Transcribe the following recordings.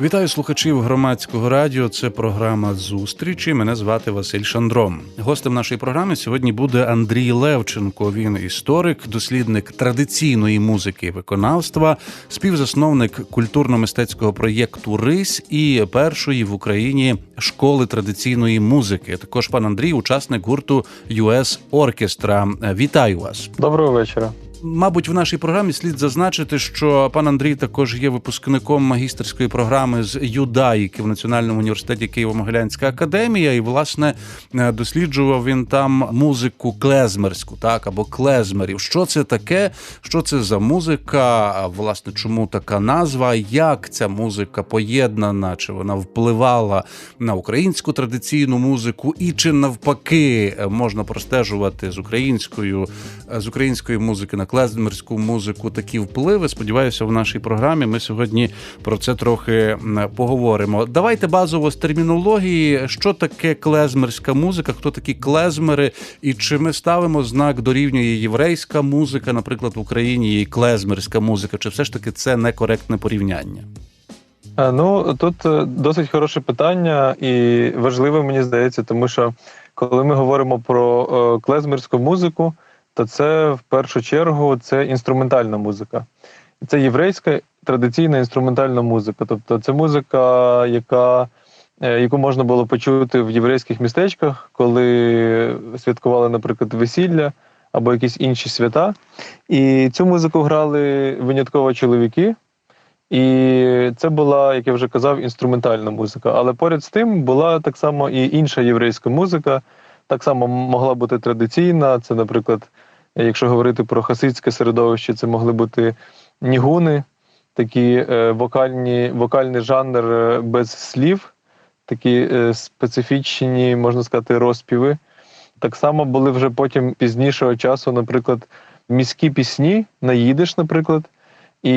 Вітаю слухачів громадського радіо. Це програма зустрічі. Мене звати Василь Шандром. Гостем нашої програми сьогодні буде Андрій Левченко. Він історик, дослідник традиційної музики і виконавства, співзасновник культурно-мистецького проєкту Рись і першої в Україні школи традиційної музики. Також пан Андрій, учасник гурту US Orchestra. Вітаю вас. Доброго вечора. Мабуть, в нашій програмі слід зазначити, що пан Андрій також є випускником магістерської програми з юдаїки в Національному університеті Києво-Могилянська академія, і власне е, досліджував він там музику клезмерську, так або клезмерів. Що це таке? Що це за музика? Власне, чому така назва? Як ця музика поєднана? Чи вона впливала на українську традиційну музику, і чи навпаки е, можна простежувати з українською е, з української музики на клезмерську музику такі впливи. Сподіваюся, в нашій програмі ми сьогодні про це трохи поговоримо. Давайте базово з термінології, що таке клезмерська музика, хто такі клезмери, і чи ми ставимо знак дорівнює єврейська музика, наприклад, в Україні і клезмерська музика, чи все ж таки це некоректне порівняння? Ну тут е, досить хороше питання і важливе, мені здається, тому що коли ми говоримо про е, клезмерську музику, то це в першу чергу це інструментальна музика. Це єврейська традиційна інструментальна музика. Тобто це музика, яка, е, яку можна було почути в єврейських містечках, коли святкували, наприклад, весілля або якісь інші свята. І цю музику грали винятково чоловіки. І це була, як я вже казав, інструментальна музика. Але поряд з тим була так само і інша єврейська музика, так само могла бути традиційна. Це, наприклад, якщо говорити про хасидське середовище, це могли бути нігуни, такі е, вокальні, вокальний жанр е, без слів, такі е, специфічні, можна сказати, розпіви. Так само були вже потім пізнішого часу, наприклад, міські пісні на їдиш, наприклад. І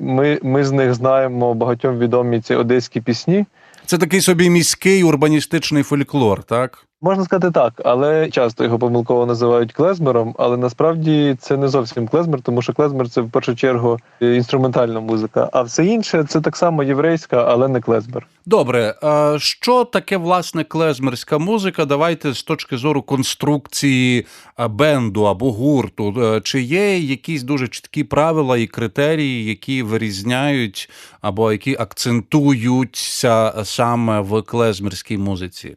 ми, ми з них знаємо багатьом відомі ці одеські пісні. Це такий собі міський урбаністичний фольклор, так? Можна сказати так, але часто його помилково називають клезмером. Але насправді це не зовсім клезмер, тому що клезмер це в першу чергу інструментальна музика. А все інше це так само єврейська, але не клезмер. Добре, а що таке власне клезмерська музика? Давайте з точки зору конструкції бенду або гурту. Е, Чи є якісь дуже чіткі правила і критерії, які вирізняють або які акцентуються саме в клезмерській музиці?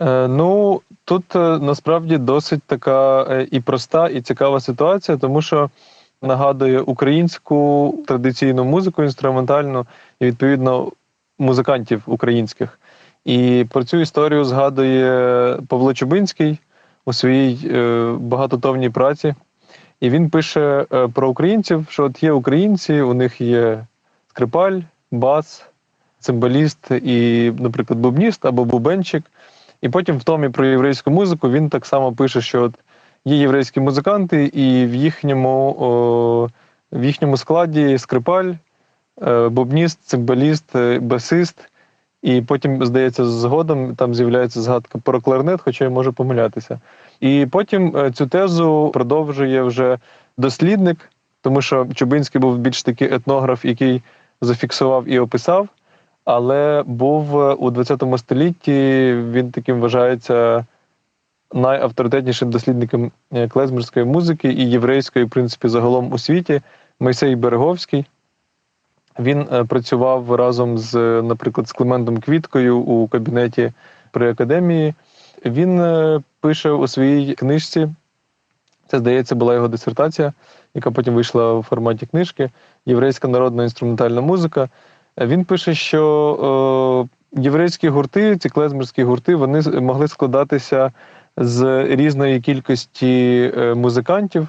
Е, ну тут е, насправді досить така е, і проста, і цікава ситуація, тому що нагадує українську традиційну музику, інструментальну і відповідно музикантів українських. І про цю історію згадує Павло Чубинський у своїй багатотомній праці. І він пише про українців, що от є українці, у них є скрипаль, бас, цимбаліст і, наприклад, бубніст або бубенчик. І потім в томі про єврейську музику він так само пише, що от є єврейські музиканти, і в їхньому, о, в їхньому складі скрипаль, е, бубніст, цимбаліст, е, басист. І потім, здається, згодом там з'являється згадка про кларнет, хоча я можу помилятися. І потім е, цю тезу продовжує вже дослідник, тому що Чубинський був більш такий етнограф, який зафіксував і описав. Але був е, у 20 столітті він таким вважається найавторитетнішим дослідником е, клезмерської музики і єврейської, в принципі, загалом у світі Мойсей Береговський. Він е, працював разом з, наприклад, з Климентом Квіткою у кабінеті при академії. Він пише у своїй книжці. Це, здається, була його дисертація, яка потім вийшла у форматі книжки Єврейська народна інструментальна музика. Він пише, що е, єврейські гурти, ці клезмерські гурти, вони могли складатися з різної кількості е, музикантів,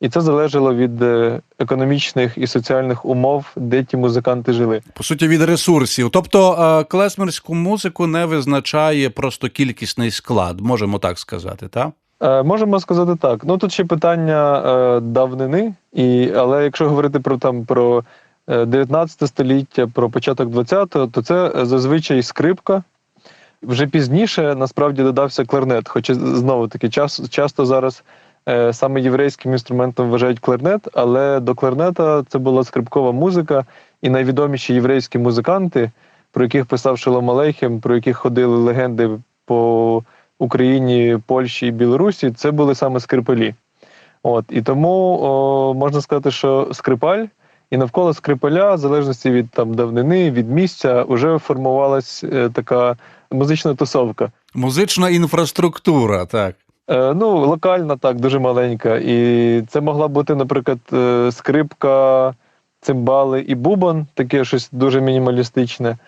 і це залежало від е, економічних і соціальних умов, де ті музиканти жили. По суті, від ресурсів. Тобто клезмерську музику не визначає просто кількісний склад, можемо так сказати, так? Е, Можемо сказати так. Ну тут ще питання е, давнини, і, але якщо говорити про там про 19 століття, про початок 20-го, то це зазвичай скрипка, Вже пізніше насправді додався кларнет. Хоча знову таки час, часто зараз е, саме єврейським інструментом вважають кларнет, але до кларнета це була скрипкова музика, і найвідоміші єврейські музиканти, про яких писав Шолом Алейхем, про яких ходили легенди по Україні, Польщі і Білорусі, це були саме скрипалі. От і тому о, можна сказати, що скрипаль. І навколо скрипаля, в залежності від там давнини, від місця, вже формувалась е, така музична тусовка. Музична інфраструктура, так. Е, ну, локальна, так, дуже маленька. І це могла бути, наприклад, е, скрипка, цимбали і бубон, таке щось дуже мінімалістичне.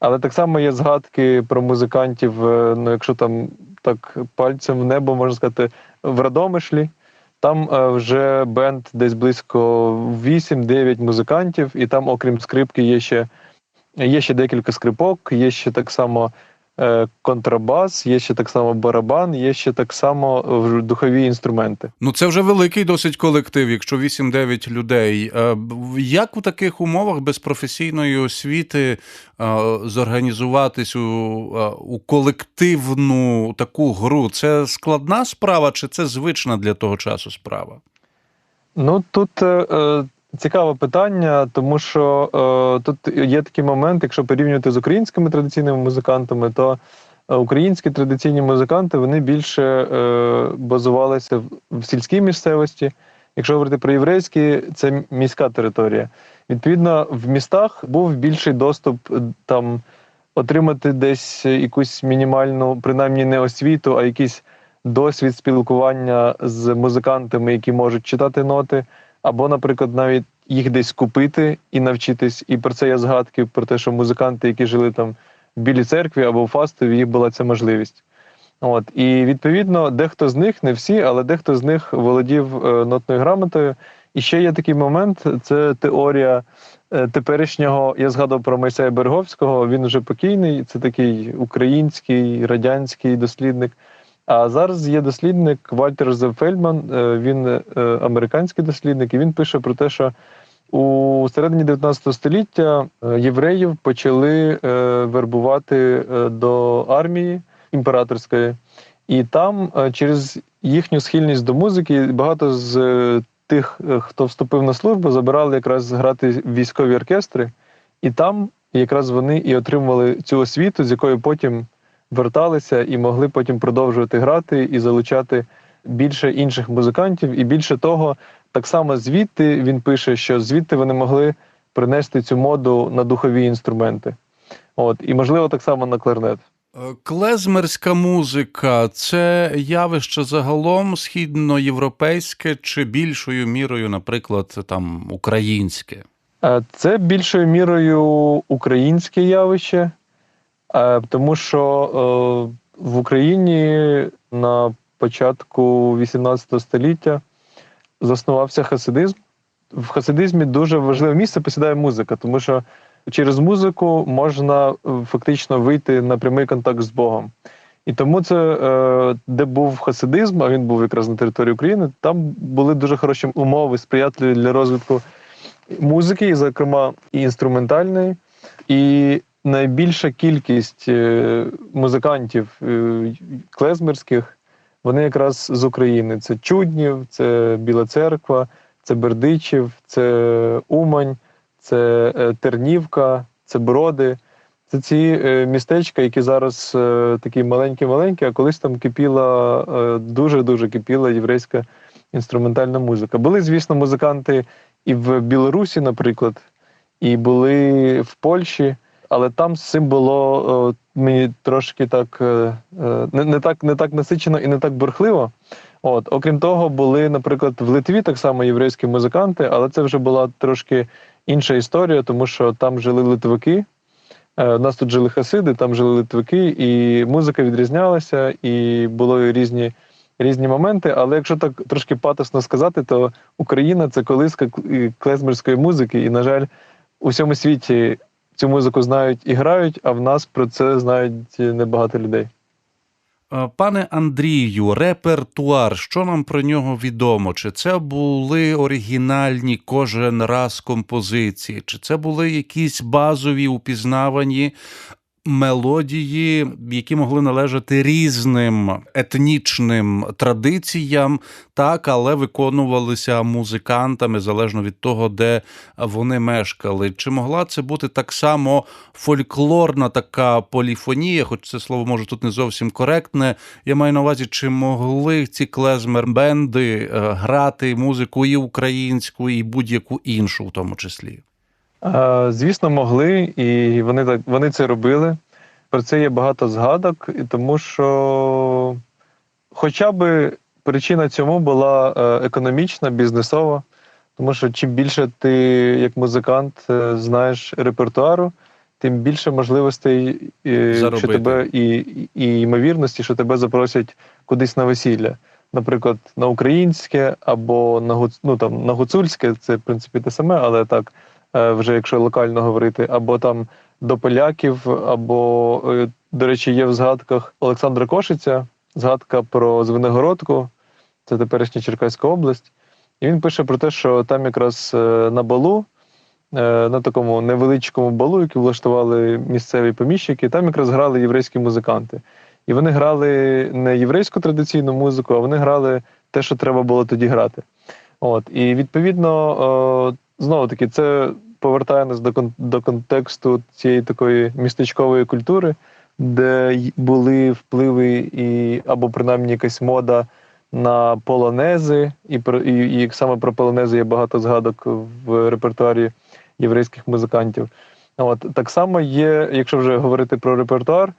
Але так само є згадки про музикантів, е, ну, якщо там так пальцем в небо, можна сказати, в Радомишлі. Там е, вже бенд десь близько 8-9 музикантів, і там, окрім скрипки, є ще, є ще декілька скрипок, є ще так само контрабас, є ще так само барабан, є ще так само е, духові інструменти. Ну, це вже великий досить колектив, якщо 8-9 людей. Е, Як у таких умовах без професійної освіти е, зорганізуватись у, е, у колективну таку гру? Це складна справа, чи це звична для того часу справа? Ну тут е, е, цікаве питання, тому що е, тут є такий момент, якщо порівнювати з українськими традиційними музикантами, то е, українські традиційні музиканти вони більше е, базувалися в, сільській місцевості. Якщо говорити про єврейські, це міська територія. Відповідно, в містах був більший доступ е, там отримати десь якусь мінімальну, принаймні не освіту, а якийсь досвід спілкування з музикантами, які можуть читати ноти, або, наприклад, навіть їх десь купити і навчитись. І про це є згадки про те, що музиканти, які жили там в Білій церкві або в Фастові, їх була ця можливість. От і відповідно, дехто з них, не всі, але дехто з них володів е, нотною грамотою. І ще є такий момент: це теорія е, теперішнього. Я згадував про Мойсея Берговського. Він вже покійний. Це такий український радянський дослідник. А зараз є дослідник Вальтер Зефельдман, е, він е, американський дослідник, і він пише про те, що у середині 19 століття е, євреїв почали вербувати до армії імператорської, і там через їхню схильність до музики багато з тих, хто вступив на службу, забирали якраз грати військові оркестри, і там якраз вони і отримували цю освіту, з якою потім верталися і могли потім продовжувати грати і залучати більше інших музикантів. І більше того, так само звідти він пише, що звідти вони могли принести цю моду на духові інструменти. От, і можливо, так само на кларнет. Е, Клезмерська музика це явище загалом східноєвропейське чи більшою мірою, наприклад, там українське. Е, Це більшою мірою українське явище, тому що е, в Україні на початку 18 століття заснувався хасидизм. В хасидизмі дуже важливе місце посідає музика, тому що через музику можна е, фактично вийти на прямий контакт з Богом. І тому це, е, де був хасидизм, а він був якраз на території України, там були дуже хороші умови, сприятливі для розвитку музики, зокрема, і інструментальної. І найбільша кількість е, музикантів е, клезмерських, вони якраз з України. Це Чуднів, це Біла Церква, це Бердичів, це Умань, це е, Тернівка, це Броди. Це ці містечка, які зараз такі маленькі-маленькі, а колись там кипіла, дуже-дуже кипіла єврейська інструментальна музика. Були, звісно, музиканти і в Білорусі, наприклад, і були в Польщі, але там з цим було е, мені трошки так е, е, не, не так не так насичено і не так бурхливо. От, окрім того, були, наприклад, в Литві так само єврейські музиканти, але це вже була трошки інша історія, тому що там жили литвики. У нас тут жили хасиди, там жили литвики, і музика відрізнялася, і були різні, різні моменти. Але якщо так трошки патосно сказати, то Україна це колиска кл- клезмерської музики, і, на жаль, у всьому світі цю музику знають і грають, а в нас про це знають небагато людей. Е, Пане Андрію, репертуар, що нам про нього відомо? Чи це були оригінальні кожен раз композиції, чи це були якісь базові упізнавані? Мелодії, які могли належати різним етнічним традиціям, так, але виконувалися музикантами залежно від того, де вони мешкали. Чи могла це бути так само фольклорна така поліфонія, хоч це слово може тут не зовсім коректне. Я маю на увазі, чи могли ці клезмер-бенди е, грати музику і українську, і будь-яку іншу, в тому числі? Звісно, могли, і вони так вони це робили. Про це є багато згадок, і тому що хоча б причина цьому була е, економічна, бізнесова, тому що чим більше ти, як музикант, е, знаєш репертуару, тим більше можливостей, е, що тебе і, і, і ймовірності, що тебе запросять кудись на весілля. Наприклад, на українське або на ну, там, на гуцульське, це в принципі те саме, але так, вже якщо локально говорити, або там до поляків, або, е, до речі, є в згадках Олександра Кошиця, згадка про Звенигородку, це теперішня Черкаська область. І він пише про те, що там якраз е, на балу, е, на такому невеличкому балу, який влаштували місцеві поміщики, там якраз грали єврейські музиканти. І вони грали не єврейську традиційну музику, а вони грали те, що треба було тоді грати. От. І відповідно, е, знову таки, це повертає нас до, до контексту цієї такої містечкової культури, де були впливи і або принаймні якась мода на полонези, і, про- і, і саме про полонези є багато згадок в репертуарі єврейських музикантів. От так само є, якщо вже говорити про репертуар,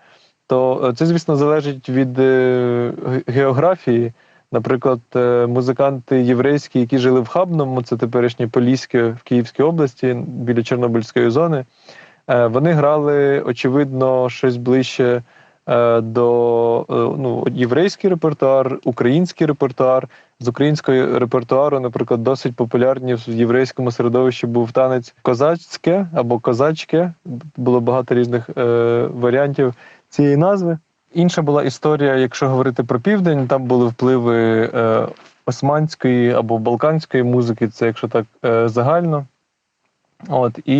то е, це, звісно, залежить від е, географії. Наприклад, е, музиканти єврейські, які жили в Хабному, це теперішнє Поліське в Київській області біля Чорнобильської зони. е, Вони грали, очевидно, щось ближче е, до ну, єврейський репертуар, український репертуар. З українського репертуару, наприклад, досить популярні в єврейському середовищі був танець козацьке або козачке. Було багато різних е, варіантів цієї назви. Інша була історія, якщо говорити про південь, там були впливи е, османської або балканської музики, це якщо так е, загально. От, і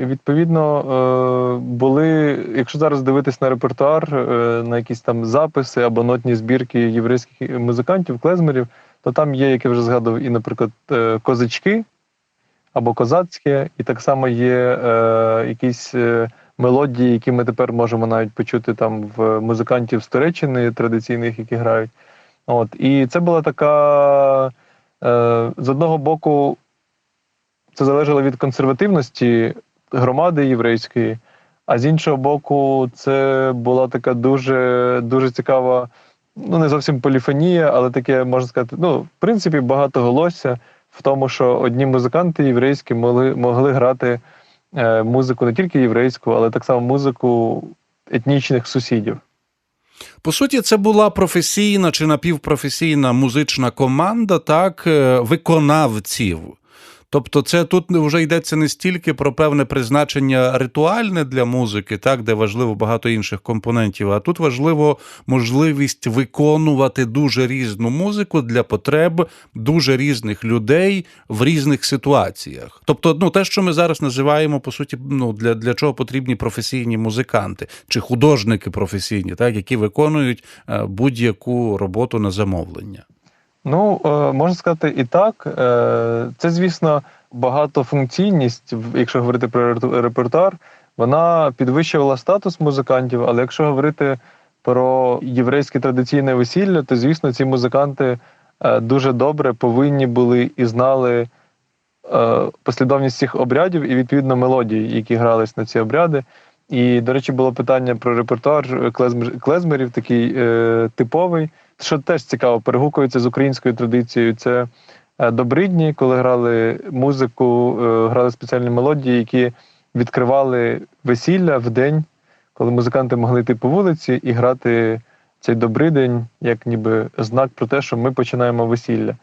відповідно е, були, якщо зараз дивитись на репертуар, е, на якісь там записи або нотні збірки єврейських музикантів, клезмерів, то там є, як я вже згадував, і, наприклад, е, козачки або козацьке, і так само є е, якісь е, мелодії, які ми тепер можемо навіть почути там в музикантів з Туреччини традиційних, які грають. От, і це була така е, з одного боку це залежало від консервативності громади єврейської, а з іншого боку, це була така дуже, дуже цікава, ну не зовсім поліфонія, але таке, можна сказати, ну, в принципі, багатоголосся в тому, що одні музиканти єврейські могли, могли грати музику не тільки єврейську, але так само музику етнічних сусідів. По суті, це була професійна чи напівпрофесійна музична команда, так, е, виконавців. Тобто, це тут вже йдеться не стільки про певне призначення ритуальне для музики, так, де важливо багато інших компонентів, а тут важливо можливість виконувати дуже різну музику для потреб дуже різних людей в різних ситуаціях. Тобто, ну те, що ми зараз називаємо, по суті, ну для, для чого потрібні професійні музиканти чи художники професійні, так, які виконують е, будь-яку роботу на замовлення. Ну, е, можна сказати і так. Е, Це, звісно, багатофункційність, якщо говорити про репертуар, вона підвищувала статус музикантів, але якщо говорити про єврейське традиційне весілля, то, звісно, ці музиканти е, дуже добре повинні були і знали послідовність цих обрядів і, відповідно, мелодії, які грались на ці обряди. І, до речі, було питання про репертуар клезмерів, такий е, типовий, що теж цікаво, перегукується з українською традицією. Це е, добридні, коли грали музику, е, грали спеціальні мелодії, які відкривали весілля в день, коли музиканти могли йти по вулиці і грати цей добридень, як ніби знак про те, що ми починаємо весілля.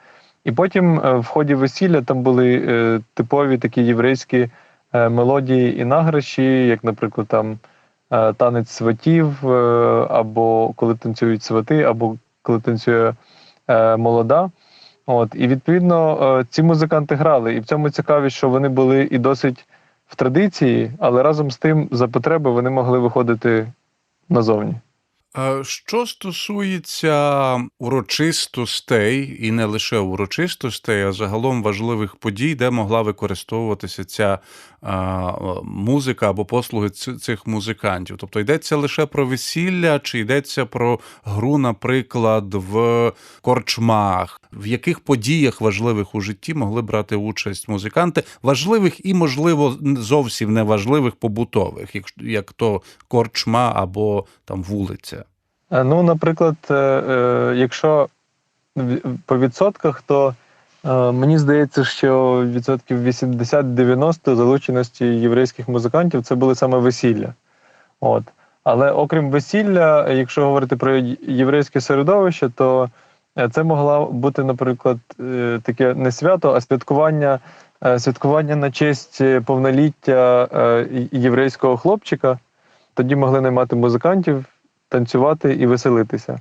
І потім е, в ході весілля там були типові такі єврейські мелодії і награші, як, наприклад, там танець сватів, або коли танцюють свати, або коли танцює е, молода. От, і відповідно е, ці музиканти грали. І в цьому цікавість, що вони були і досить в традиції, але разом з тим за потреби вони могли виходити назовні. Що стосується урочистостей, і не лише урочистостей, а загалом важливих подій, де могла використовуватися ця музика або послуги цих музикантів. Тобто йдеться лише про весілля, чи йдеться про гру, наприклад, в корчмах, в яких подіях важливих у житті могли брати участь музиканти, важливих і, можливо, зовсім неважливих побутових, як то корчма або там вулиця. Е, Ну, наприклад, е, е, якщо по відсотках, то мені здається, що відсотків 80-90 залученості єврейських музикантів це були саме весілля. От. Але окрім весілля, якщо говорити про єврейське середовище, то це могла бути, наприклад, таке не свято, а святкування, святкування на честь повноліття єврейського хлопчика. Тоді могли наймати музикантів, танцювати і веселитися.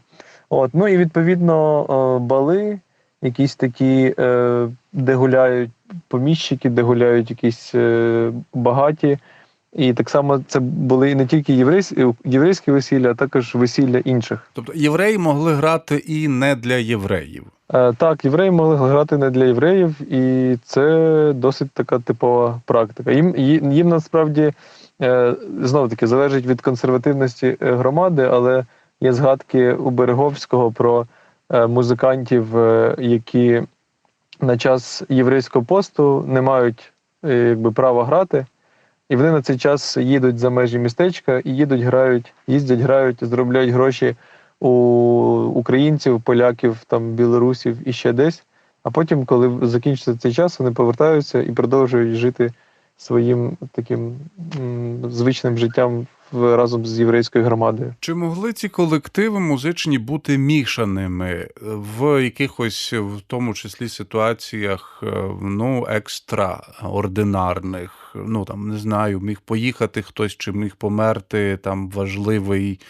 От. Ну і відповідно е, бали, якісь такі, е, де гуляють поміщики, де гуляють якісь е, багаті. І так само це були не тільки єврейські, весілля, а також весілля інших. Тобто євреї могли грати і не для євреїв. Так, євреї могли грати не для євреїв, і це досить така типова практика. Їм, їм насправді знову таки залежить від консервативності е, громади, але є згадки у Береговського про е, музикантів, е, які на час єврейського посту не мають е, якби, права грати. І вони на цей час їдуть за межі містечка і їдуть, грають, їздять, грають, заробляють гроші у українців, поляків, там, білорусів і ще десь. А потім, коли закінчиться цей час, вони повертаються і продовжують жити своїм таким звичним життям разом з єврейською громадою. Чи могли ці колективи музичні бути мішаними в якихось, в тому числі, ситуаціях е, ну, екстраординарних? Ну там не знаю, міг поїхати хтось, чи міг померти там важливий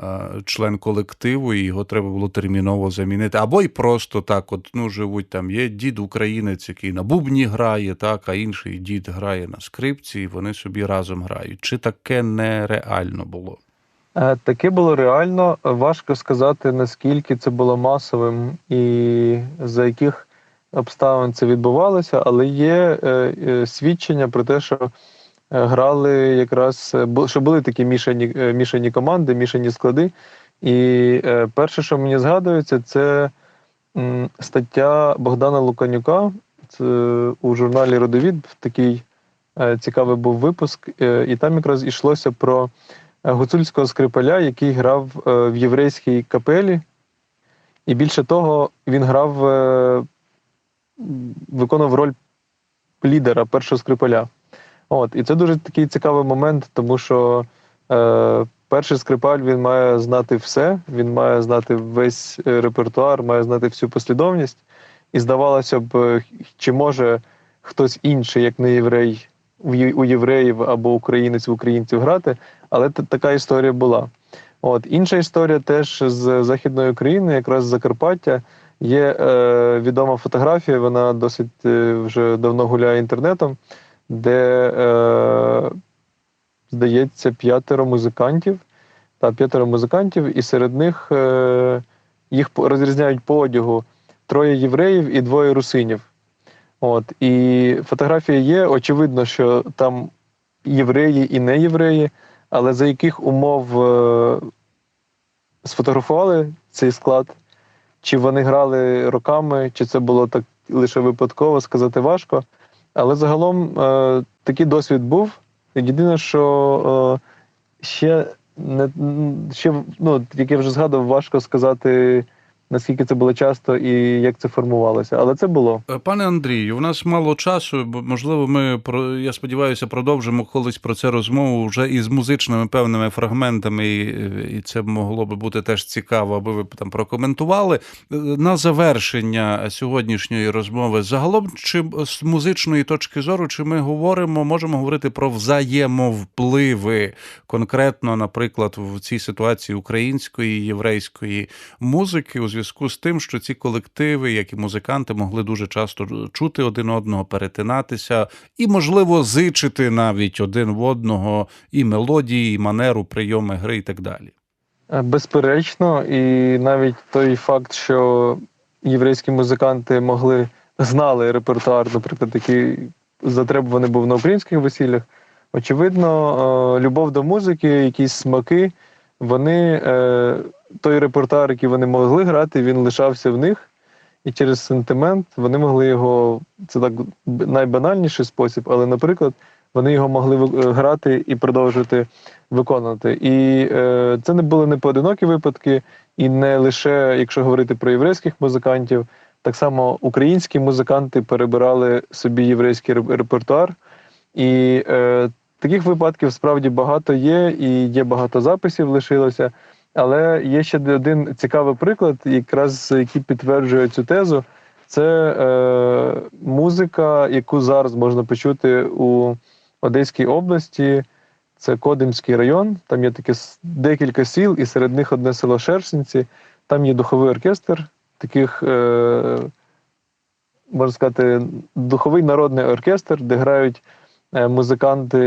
е, член колективу, і його треба було терміново замінити. Або й просто так: от ну живуть там. Є дід українець, який на бубні грає, так, а інший дід грає на скрипці, і вони собі разом грають. Чи таке нереально було? Е, Таке було реально. Важко сказати, наскільки це було масовим і за яких обставин це відбувалося, але є е, е, свідчення про те, що е, грали якраз що були такі мішані, мішані команди, мішані склади. І перше, що мені згадується, це стаття Богдана Луканюка це у журналі Родовід. Такий цікавий був випуск, і там якраз йшлося про гуцульського скрипаля, який грав в єврейській капелі. І більше того, він грав, виконував роль лідера першого скрипаля. От, і це дуже такий цікавий момент, тому що е, перший скрипаль він має знати все, він має знати весь е, репертуар, має знати всю послідовність. І здавалося б, чи може хтось інший, як не єврей, у євреїв або українець в українців грати, але така історія була. От інша історія теж з Західної України, якраз з Закарпаття. Є е, відома фотографія, вона досить е, вже давно гуляє інтернетом, де, е, здається, п'ятеро музикантів. Та п'ятеро музикантів, і серед них е, їх розрізняють по одягу троє євреїв і двоє русинів. От, і фотографія є. Очевидно, що там євреї і не євреї, але за яких умов е, сфотографували цей склад, чи вони грали роками, чи це було так лише випадково, сказати важко. Але загалом е, такий досвід був. Єдине, що е, ще не ще, ну, як я вже згадував, важко сказати, наскільки це було часто і як це формувалося. Але це було. Е, Пане Андрію, у нас мало часу, можливо, ми про я сподіваюся, продовжимо колись про це розмову вже із музичними певними фрагментами, і, і це могло би бути теж цікаво, аби ви там прокоментували. Е, На завершення сьогоднішньої розмови, загалом, чи з музичної точки зору, чи ми говоримо, можемо говорити про взаємовпливи конкретно, наприклад, в цій ситуації української єврейської музики у зв'язку зв'язку з тим, що ці колективи, як і музиканти, могли дуже часто чути один одного, перетинатися і, можливо, зичити навіть один в одного і мелодії, і манеру, прийоми гри, і так далі. Е, Безперечно, і навіть той факт, що єврейські музиканти могли знали репертуар, наприклад, який затребуваний був на українських весіллях. Очевидно, е, любов до музики, якісь смаки, вони е, той репертуар, який вони могли грати, він лишався в них. І через сентимент вони могли його, це так найбанальніший спосіб, але, наприклад, вони його могли грати і продовжувати виконувати. І е, це не були не поодинокі випадки, і не лише якщо говорити про єврейських музикантів, так само українські музиканти перебирали собі єврейський репертуар. І е, таких випадків справді багато є, і є багато записів лишилося. Але є ще один цікавий приклад, якраз який підтверджує цю тезу. Це е, музика, яку зараз можна почути у Одеській області. Це Кодимський район. Там є таке декілька сіл, і серед них одне село Шершенці. Там є духовий оркестр, таких, е, можна сказати, духовий народний оркестр, де грають музиканти,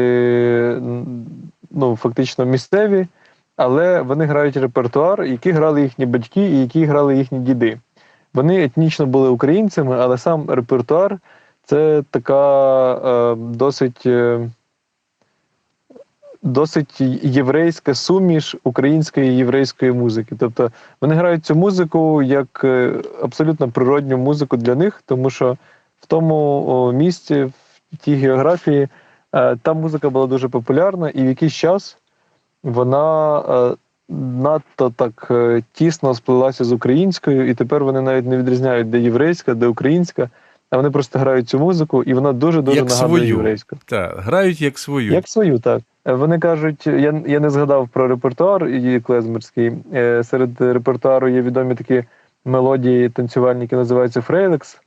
ну, фактично місцеві, але вони грають репертуар, який грали їхні батьки і який грали їхні діди. Вони етнічно були українцями, але сам репертуар це така е, досить. Е, Досить єврейська суміш української і єврейської музики. Тобто вони грають цю музику як е, абсолютно природню музику для них, тому що в тому місці, тій географії, е, та музика була дуже популярна, і в якийсь час вона е, надто так е, тісно сплелася з українською, і тепер вони навіть не відрізняють, де єврейська, де українська, а вони просто грають цю музику, і вона дуже дуже Як нагадує свою. єврейську. Так, грають як свою. Як свою, так. Вони кажуть, я, я не згадав про репертуар її клезмерський. Серед репертуару є відомі такі мелодії танцювальні, які називаються фрейлекс.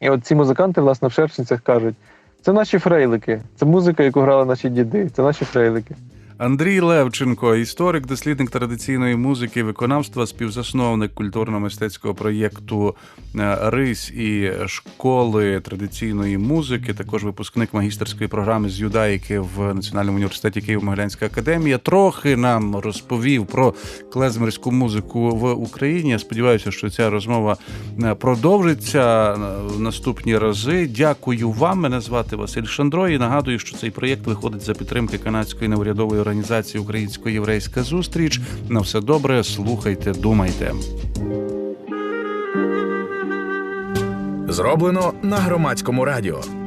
І от ці музиканти, власне, в шершницях кажуть: це наші фрейлики, це музика, яку грали наші діди, це наші фрейлики. Андрій Левченко, історик, дослідник традиційної музики, виконавства, співзасновник культурно-мистецького проєкту е, Рись і школи традиційної музики, також випускник магістерської програми з юдаїки в Національному університеті Києво-Могилянська академія. Трохи нам розповів про клезмерську музику в Україні. Я сподіваюся, що ця розмова е, продовжиться е, в наступні рази. Дякую вам. Мене звати Василь Шандро. І нагадую, що цей проєкт виходить за підтримки канадської неурядової організації Українсько-Єврейська зустріч. На все добре, слухайте, думайте. Зроблено на громадському радіо.